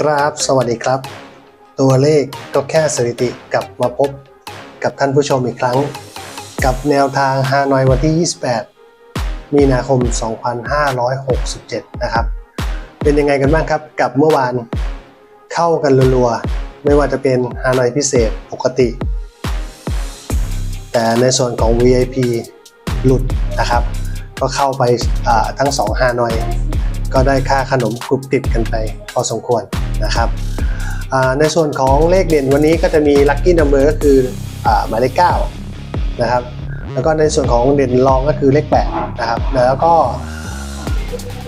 ครับ สวัสดีครับ ตัวเลขก็แค่สถิติกลับมาพบกับท่านผู้ชมอีกครั้ง กับแนวทางฮานอยวันที่ 28 มีนาคม 2567 นะครับ เป็นยังไงกันบ้างครับ กับเมื่อวานเข้ากันรัวๆ ไม่ว่าจะเป็นฮานอยพิเศษปกติ แต่ในส่วนของ VIP หลุดนะครับ ก็เข้าไปทั้ง2ฮานอยก็ได้ค่าขนมกรุบกริบกันไปพอสมควร นะครับในส่วนของเลขเด่นวันนี้ก็จะมีลัคกี้นัมเบอร์ก็คืออหมายเลข9นะครับแล้วก็ในส่วนของเด่นรองก็คือเลข8นะครับแล้วก็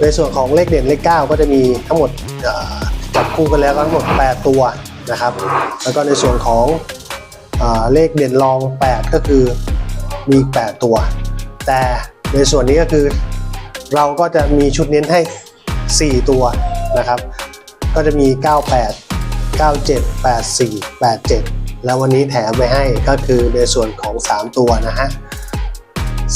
ในส่วนของเลขเด่นเลข 9 ก็จะมีทั้งหมดจับคู่กันแล้วก็ทั้งหมด 8 ตัวนะครับ แล้วก็ในส่วนของอเลขเด่นรอง 8 ก็คือมี 8 ตัว แต่ในส่วนนี้ก็คือเราก็จะมีชุดเน้นให้ 4 ตัวนะครับ ก็จะมี 98 97 84 87 แล้ววันนี้แถมไปให้ก็คือในส่วนของ 3 ตัวนะฮะ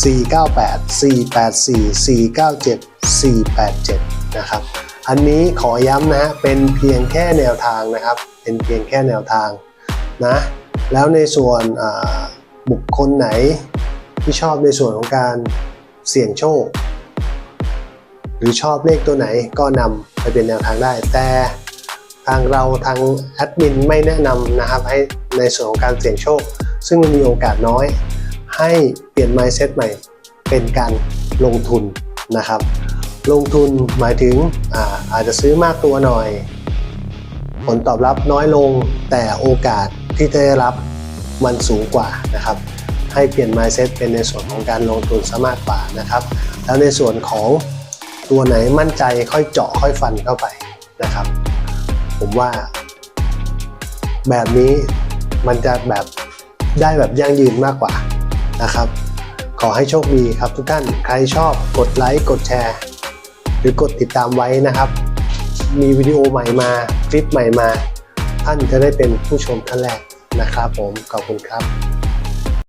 498 484 497 487 นะครับ อันนี้ขอย้ำนะฮะ เป็นเพียงแค่แนวทางนะครับ เป็นเพียงแค่แนวทางนะ แล้วในส่วนบุคคลไหนที่ชอบในส่วนของการเสี่ยงโชค หรือชอบเลขตัวไหนก็นำไปเป็นแนวทางได้ แต่ทางเราทางแอดมินไม่แนะนำนะครับให้ในส่วนของการเสี่ยงโชค ซึ่งมันมีโอกาสน้อย ให้เปลี่ยน mindset ใหม่ เป็นการลงทุนนะครับ ลงทุนหมายถึงอาอาจจะซื้อมากตัวหน่อย ผลตอบรับน้อยลงแต่โอกาสที่จะได้รับมันสูงกว่านะครับ ให้เปลี่ยน mindset เป็นในส่วนของการลงทุนซะมากกว่านะครับ แล้วในส่วนของ ตัวไหนมั่นใจค่อยเจาะค่อยฟันเข้าไปนะครับ ผมว่า แบบนี้มันจะแบบได้แบบยั่งยืนมากกว่านะครับ ขอให้โชคดีครับทุกท่านใครชอบกดไลค์กดแชร์ หรือกดติดตามไว้นะครับ มีวิดีโอใหม่มาคลิปใหม่มา ท่านจะได้เป็นผู้ชมท่านแรกนะครับผมขอบคุณครับ